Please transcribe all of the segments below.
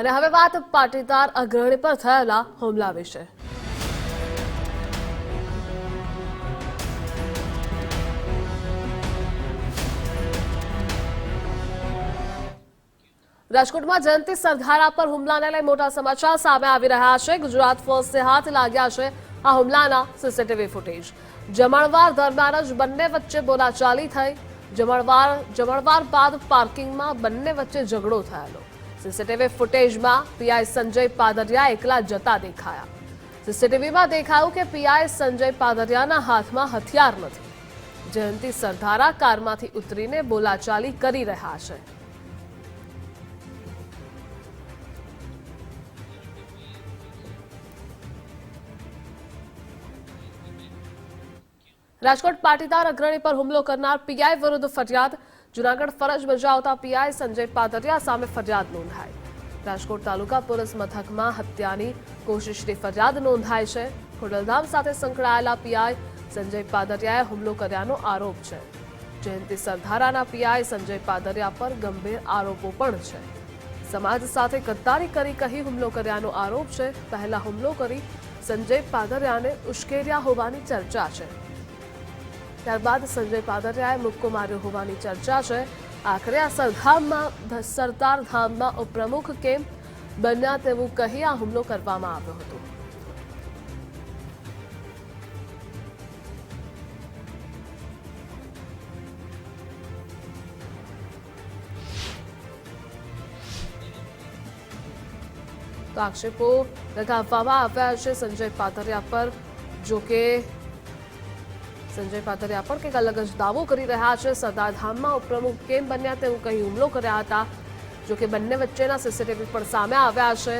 અને હવે વાત પાટીદાર અગ્રણી પર થયેલા હુમલા વિશે. રાજકોટમાં જયંતિ સરધારા પર હુમલાને લઈ મોટા સમાચાર સામે આવી રહ્યા છે. ગુજરાત ફર્સ્ટે હાથ લાગ્યા છે આ હુમલાના સીસીટીવી ફૂટેજ. જમણવાર દરમિયાન જ બંને વચ્ચે બોલાચાલી થઈ. જમણવાર જમણવાર બાદ પાર્કિંગમાં બંને વચ્ચે ઝઘડો થયેલો. સીસીટીવી ફૂટેજમાં પીઆઈ સંજય પાદરિયા એકલા જતા દેખાયા. સીસીટીવીમાં દેખાયું કે પીઆઈ સંજય પાદરિયાના હાથમાં હથિયાર નથી. જયંતિ સરધારા કારમાંથી ઉતરીને બોલાચાલી કરી રહ્યા છે. રાજકોટ પાટીદાર અગ્રણી પર હુમલો કરનાર પીઆઈ વિરુદ્ધ ફરિયાદ જુનાગઢ ફરજ બજાવતા પીઆઈ સંજય પાદરિયા સામે ફરિયાદ નોંધાઈ. રાજકોટ તાલુકા પોલીસ મથકમાં હત્યાની કોશિશની ફરિયાદ નોંધાઈ છે. ખોડલધામ સાથે સંકળાયેલા પીઆઈ સંજય પાદરિયાએ હુમલો કર્યાનો આરોપ છે. જયંતિ સરધારાના પીઆઈ સંજય પાદરિયા પર ગંભીર આરોપો પણ છે. સમાજ સાથે ગદ્દારી કરી કહી હુમલો કર્યાનો આરોપ છે. પહેલા હુમલો કરી સંજય પાદરિયાને ઉશ્કેર્યા હોવાની ચર્ચા છે. ત્યારબાદ સંજય પાદરિયાએ મુક્કો માર્યો હોવાની ચર્ચા છે. આખરે આ સરધામમાં સરદાર ધામમાં ઉપપ્રમુખ કેમ બન્યા તેવું કહી આ હુમલો કરવામાં આવ્યો હતો. તો આક્ષેપો લગાવવામાં આવ્યા છે સંજય પાતરિયા પર, જો કે સંજય પાદરિયા પણ કંઈક અલગ જ દાવો કરી રહ્યા છે. સરદાર ધામમાં ઉપપ્રમુખ કેમ બન્યા તેવું કહી હુમલો કર્યા હતા? જોકે બંને વચ્ચેના સીસીટીવી પણ સામે આવ્યા છે.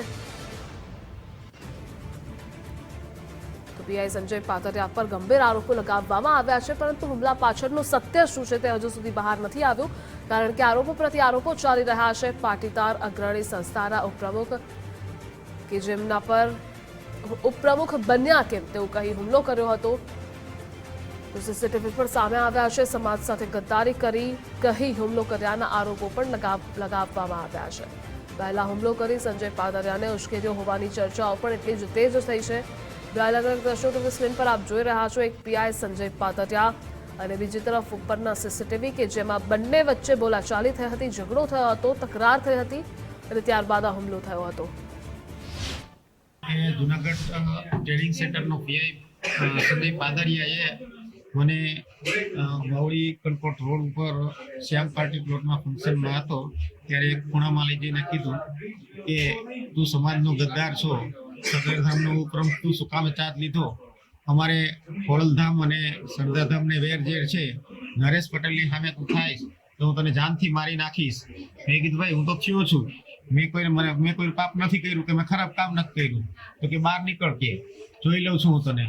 તો પીઆઈ સંજય પાદરિયા પર ગંભીર આરોપો લગાવવામાં આવ્યા છે, પરંતુ હુમલા પાછળનું સત્ય શું છે તે હજુ સુધી બહાર નથી આવ્યું, કારણ કે આરોપો પ્રતિ આરોપો ચાલી રહ્યા છે. પાટીદાર, અગ્રણી સંસ્થાના ઉપપ્રમુખ કે જેમના પર ઉપપ્રમુખ બન્યા કેમ તેવું કહી હુમલો કર્યો હતો? તો સીસીટીવી પણ સામે આવ્યા છે સમાજ સાથે ગદ્દારી કરી કહી હુમલો કર્યાના આરોપો પણ લગાવ- લગાવવામાં આવ્યા છે પહેલા હુમલો કરી સંજય પાદરિયાને ઉશ્કેર્યો હોવાની ચર્ચાઓ પણ એટલી જ તેજ થઈ છે બે અલગ અલગ તમે સ્ક્રીન પર આપ જોઈ રહ્યા છો એક પીઆઈ સંજય પાદરિયા અને બીજી તરફ ઉપરના સીસીટીવી કે જેમાં બંને વચ્ચે બોલાચાલી થઈ હતી ઝઘડો થયો હતો તકરાર થઈ હતી અને ત્યારબાદ આ હુમલો થયો હતો જુનાગઢ ટ્રેનિંગ સેન્ટરનો પીઆઈ સંદીપ પાદરિયાએ મને વાવડી માવડી રોડ ઉપર શ્યામ પાર્ટી પ્લોટમાં ફંક્શનમાં હતો, ત્યારે એક ખૂણામાં લઈ જઈને કીધું કે, તું સમાજનો ગદ્દાર છો સદરધામનો પ્રમુખ તું શું ચાર્જ લીધો? અમારે ખોડલધામ અને સરદારધામને વેર ઝેર છે. નરેશ પટેલની સામે તું થાઈશ તો હું તને જાનથી મારી નાખીશ. મેં કીધું, ભાઈ, હું તો થયો છું. મેં કોઈ, મને, મેં કોઈ પાપ નથી કર્યું કે મેં ખરાબ કામ નથી કર્યું. તો કે બહાર નીકળ કે. જોઈ લઉં છું હું તને.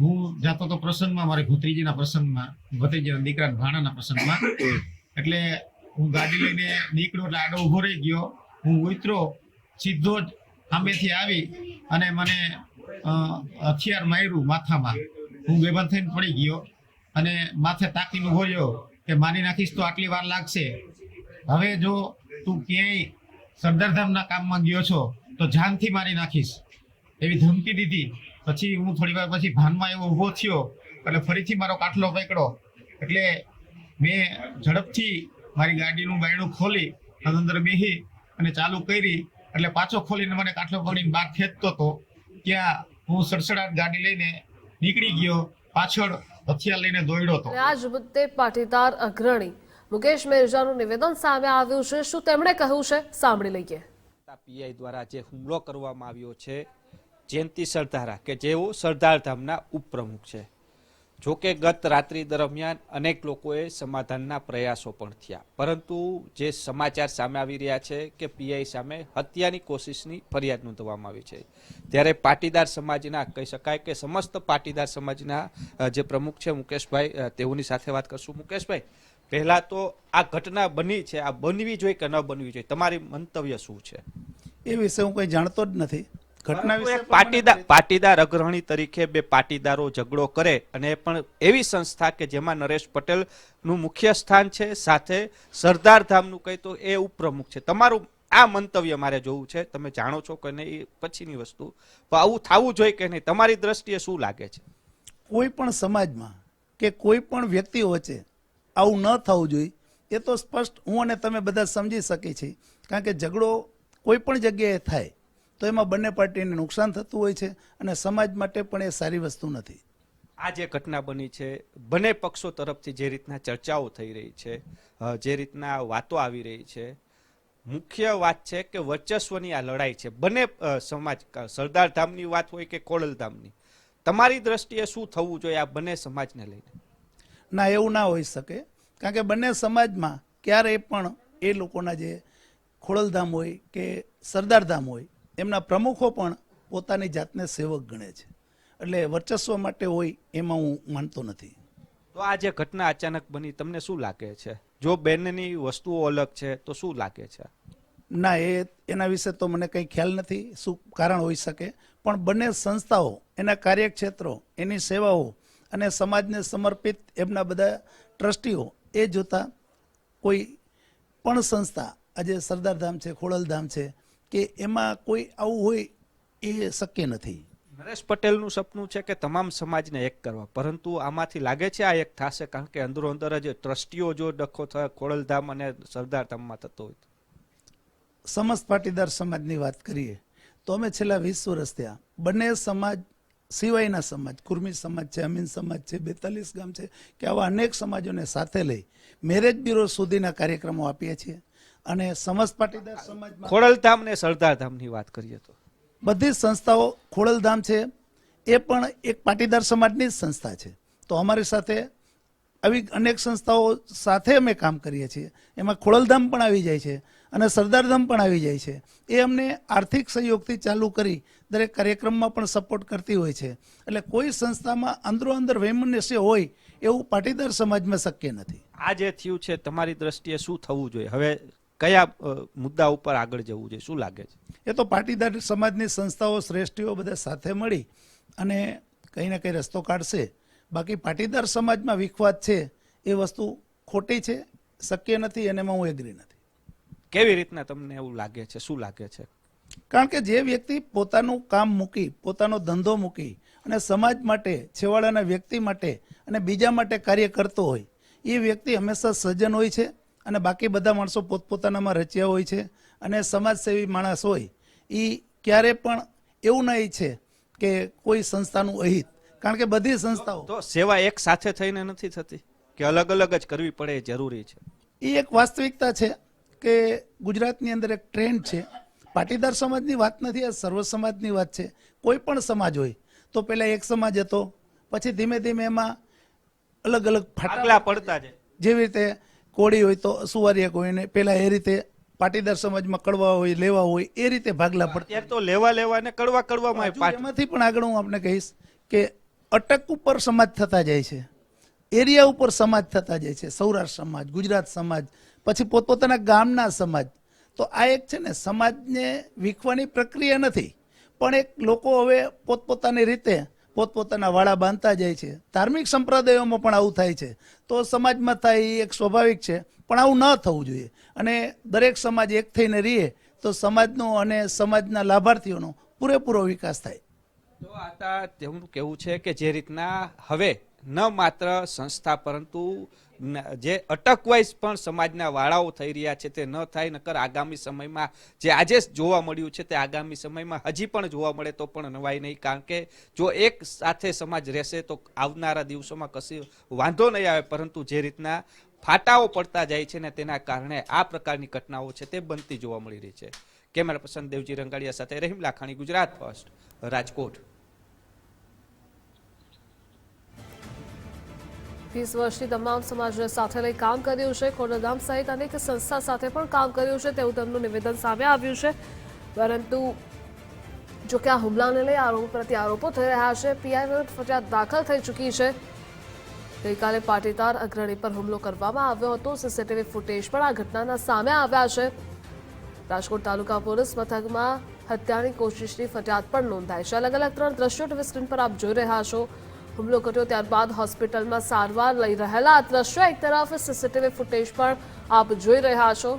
હું જાતો તો પ્રસંગમાં, મારી ભત્રીજીના પ્રસંગમાં, ભત્રીજીના દીકરા ભાણાના પ્રસંગમાં. એટલે હું ગાડી લઈને નીકળ્યો એટલે આડો ઊભો રહી ગયો. હું ઉતરો સીધો જ સામેથી આવી અને મને હથિયાર માર્યું માથામાં. હું બેભાન થઈને પડી ગયો અને માથે તાકીને ઊભો રહ્યો કે માની નાખીશ તો આટલી વાર લાગશે. હવે જો તું ક્યાંય સરદારધામના કામમાં ગયો છો, તો જાનથી મારી નાખીશ. એવી ધમકી દીધી. પછી હું થોડી વાર પછી ભાનમાં એવો ઊભો થયો એટલે ફરીથી મારો કાટલો પકડો એટલે મેં ઝડપથી મારી ગાડીનું બાયણું ખોલી અંદર બેહી અને ચાલુ કરી એટલે પાછો ખોલીને મને કાટલો પકડીને બહાર ખેંચતો હતો. ત્યાં હું સડસડાટ ગાડી લઈને નીકળી ગયો પાછળ હથિયાર લઈને દોડ્યો હતો. આજ આ જ મુદ્દે પાટીદાર અગ્રણી. મુકેશ મેરજાનું નિવેદન સામે આવ્યું છે. શું તેમણે કહ્યું છે? સાંભળી લઈએ. પીઆઈ દ્વારા જે હુમલો કરવામાં આવ્યો છે જયંતિ સરદારા કે જેઓ સરદાર ધામના ઉપપ્રમુખ છે. જો કે ગત રાત્રિ દરમિયાન અનેક લોકોએ સમાધાનના પ્રયાસો પણ થયા. પરંતુ જે સમાચાર સામે આવી રહ્યા છે કે પીઆઈ સામે હત્યાની કોશિશની ફરિયાદ નોંધવામાં આવી છે. ત્યારે પાટીદાર સમાજના, કહી શકાય કે સમસ્ત પાટીદાર સમાજના જે પ્રમુખ છે મુકેશભાઈ તેઓની સાથે વાત કરશું. મુકેશભાઈ, પહેલા તો આ ઘટના બની છે, આ બનવી જોઈએ કે ન બનવી જોઈએ? તમારી મંતવ્ય શું છે? એ વિશે હું કંઈ જાણતો જ નથી. ઘટના વિશે પાટીદાર પાટીદાર અગ્રણી તરીકે બે પાટીદારો ઝઘડો કરે અને એ પણ એવી સંસ્થા કે જેમાં નરેશ પટેલનું મુખ્ય સ્થાન છે સાથે સરદાર ધામનું કહી તો એ ઉપપ્રમુખ છે. તમારું આ મંતવ્ય મારે જોવું છે. તમે જાણો છો કે નહીં એ પછીની વસ્તુ. પણ આવું થવું જોઈએ કે નહીં? તમારી દ્રષ્ટિએ શું લાગે છે? કોઈ પણ સમાજમાં કે કોઈ પણ વ્યક્તિ વચ્ચે આવું ન થવું જોઈએ એ તો સ્પષ્ટ હું અને તમે બધા સમજી શકી છીએ. કારણ કે ઝઘડો કોઈ પણ જગ્યાએ થાય તો એમાં બંને પાર્ટીને નુકસાન થતું હોય છે અને સમાજ માટે પણ એ સારી વસ્તુ નથી. આ જે ઘટના બની છે બંને પક્ષો તરફથી જે રીતના ચર્ચાઓ થઈ રહી છે જે રીતના વાતો આવી રહી છે મુખ્ય વાત છે કે વર્ચસ્વની આ લડાઈ છે. બંને સમાજ સરદાર ધામની વાત હોય કે ખોડલધામની તમારી દ્રષ્ટિએ શું થવું જોઈએ આ બંને સમાજને લઈને? ના એવું ના હોઈ શકે. કારણ કે બંને સમાજમાં ક્યારેય પણ એ લોકોના જે ખોડલધામ હોય કે સરદારધામ હોય એમના પ્રમુખો પણ પોતાની જાતને સેવક ગણે છે. એટલે વર્ચસ્વ માટે હોય એમાં હું માનતો નથી. તો આ જે ઘટના અચાનક બની તમને શું લાગે છે? જો બેનની વસ્તુઓ અલગ છે તો શું લાગે છે? ના એ એના વિશે તો મને કંઈ ખ્યાલ નથી શું કારણ હોઈ શકે. પણ બંને સંસ્થાઓ એના કાર્યક્ષેત્રો એની સેવાઓ અને સમાજને સમર્પિત એમના બધા ટ્રસ્ટીઓ એ જોતા કોઈ પણ સંસ્થા આજે સરદારધામ છે ખોડલધામ છે કે એમાં કોઈ આવું હોય એ શક્ય નથી. નરેશ પટેલનું સપનું છે કે તમામ સમાજને એક કરવા. પરંતુ આમાંથી લાગે છે આ એક થશે કારણ કે અંદરો અંદર જ ટ્રસ્ટીઓ જો ડખો થાય ખોડલધામ અને સરદારધામમાં થતો હોય. સમસ્ત પાટીદાર સમાજની વાત કરીએ તો અમે છેલ્લા વીસ વર્ષ થયા. બંને સમાજ સિવાયના સમાજ કુર્મી સમાજ છે અમીન સમાજ છે બેતાલીસ ગામ છે કે આવા અનેક સમાજોને સાથે લઈ મેરેજ બ્યુરો સુધીના કાર્યક્રમો આપીએ છીએ. અને સમસ્ત પાટીદાર સમાજ ખોડલધામ ને સરદારધામની વાત કરીએ તો. બધી સંસ્થાઓ ખોડલધામ છે એ પણ એક પાટીદાર સમાજની જ સંસ્થા છે. તો અમારી સાથે આવી અનેક સંસ્થાઓ સાથે અમે કામ કરીએ છીએ. એમાં ખોડલધામ પણ આવી જાય છે અને સરદારધામ પણ આવી જાય છે. એ અમને આર્થિક સહયોગથી ચાલુ કરી દરેક કાર્યક્રમમાં પણ સપોર્ટ કરતી હોય છે. એટલે કોઈ સંસ્થામાં અંદરો અંદર વૈમનસ્ય હોય એવું પાટીદાર સમાજમાં શક્ય નથી. આ જે થયું છે તમારી દ્રષ્ટિએ શું થવું જોઈએ? હવે કયા મુદ્દા ઉપર આગળ જવું જોઈએ? શું લાગે છે? એ તો પાટીદાર સમાજની સંસ્થાઓ શ્રેષ્ઠીઓ બધા સાથે મળી અને કંઈ ને કંઈ રસ્તો કાઢશે. બાકી પાટીદાર સમાજમાં વિખવાદ છે એ વસ્તુ ખોટી છે શક્ય નથી અને એમાં હું એગ્રી નથી. કેવી રીતના તમને એવું લાગે છે? શું લાગે છે? કારણ કે જે વ્યક્તિ પોતાનું કામ મૂકી પોતાનો ધંધો મૂકી અને સમાજ માટે છેવાડાના વ્યક્તિ માટે અને બીજા માટે કાર્ય કરતો હોય એ વ્યક્તિ હંમેશા સજ્જન હોય છે અને બાકી બધા માણસો પોતપોતાનામાં રચ્યા હોય છે અને સમાજસેવી માણસ હોય એ ક્યારે પણ એવું નહીં ઈચ્છે કે કોઈ સંસ્થાનું અહિત. કારણ કે બધી સંસ્થાઓ તો સેવા એક સાથે થઈને નથી થતી? કે અલગ અલગ જ કરવી પડે એ જરૂરી છે? એ એક વાસ્તવિકતા છે કે ગુજરાતની અંદર એક ટ્રેન્ડ છે. પાટીદાર સમાજની વાત નથી આ સર્વ સમાજની વાત છે. કોઈ પણ સમાજ હોય તો પહેલા એક સમાજ હતો પછી ધીમે ધીમે એમાં અલગ અલગ ફાટલા પડતા છે જેવી રીતે કોળી હોય તો સુવારિયા હોય ને પહેલા એ રીતે પાટીદાર સમાજમાં કડવા હોય લેવા હોય એ રીતે ભાગલા પડતા તો લેવા લેવા ને કડવા કડવામાં એમાંથી પણ આગળ હું આપને કહીશ કે અટક ઉપર સમાજ થતા જાય છે. એરિયા ઉપર સમાજ થતા જાય છે. સૌરાષ્ટ્ર સમાજ ગુજરાત સમાજ પછી પોતપોતાના ગામના સમાજ. તો આ એક છે ને સમાજને વીખવાની પ્રક્રિયા નથી. પણ એક લોકો હવે પોતપોતાની રીતે પોતપોતાના વાળા બાંધતા જાય છે. ધાર્મિક સંપ્રદાયોમાં પણ આવું થાય છે. તો સમાજમાં થાય એ એક સ્વાભાવિક છે, પણ આવું ન થવું જોઈએ. અને દરેક સમાજ એક થઈને રહીએ, તો સમાજનો અને સમાજના લાભાર્થીઓનો પૂરેપૂરો વિકાસ થાય. તો આ તેમનું કહેવું છે કે જે રીતના હવે ન માત્ર સંસ્થા, પરંતુ જે અટકવાઇઝ પણ સમાજના વાળાઓ થઈ રહ્યા છે, તે ન થાય, નકર આગામી સમયમાં જે આજે જોવા મળ્યું છે, તે આગામી સમયમાં હજી પણ જોવા મળે તો પણ નવાય નહીં, કારણ કે જો એક સાથે સમાજ રહેશે તો આવનારા દિવસોમાં કશી વાંધો નહીં આવે, પરંતુ જે રીતના ફાટાઓ પડતા જાય છે ને તેના કારણે આ પ્રકારની ઘટનાઓ છે તે બનતી જોવા મળી રહી છે. કેમેરા પર્સન દેવજી રંગાડિયા સાથે રહીમ લાખાણી, ગુજરાત ફર્સ્ટ, રાજકોટ. વીસ વર્ષથી તમામ સમાજ સાથે લઈ કામ કર્યું છે. ખોડલધામ સહિત અનેક સંસ્થા સાથે પણ કામ કર્યું છે. તેવું તેમનું નિવેદન સામે આવ્યું છે. પરંતુ જો કે આ હુમલાને લઈ આરોપ પ્રતિ આરોપો થઈ રહ્યા છે. પીઆઈ વિરુદ્ધ ફરિયાદ દાખલ થઈ ચૂકી છે. ગઈકાલે પાટીદાર અગ્રણી પર હુમલો કરવામાં આવ્યો હતો. સીસીટીવી ફૂટેજ પણ આ ઘટનાના સામે આવ્યા છે. રાજકોટ તાલુકા પોલીસ મથકમાં હત્યાની કોશિશની ફરિયાદ પણ નોંધાઈ છે. અલગ અલગ ત્રણ દ્રશ્યો ટીવી સ્ક્રીન પર આપ જોઈ રહ્યા છો. હુમલો કર્યો ત્યારબાદ હોસ્પિટલમાં સારવાર લઈ રહેલા આ દ્રશ્યો એક તરફ સીસીટીવી ફૂટેજ પણ આપ જોઈ રહ્યા છો.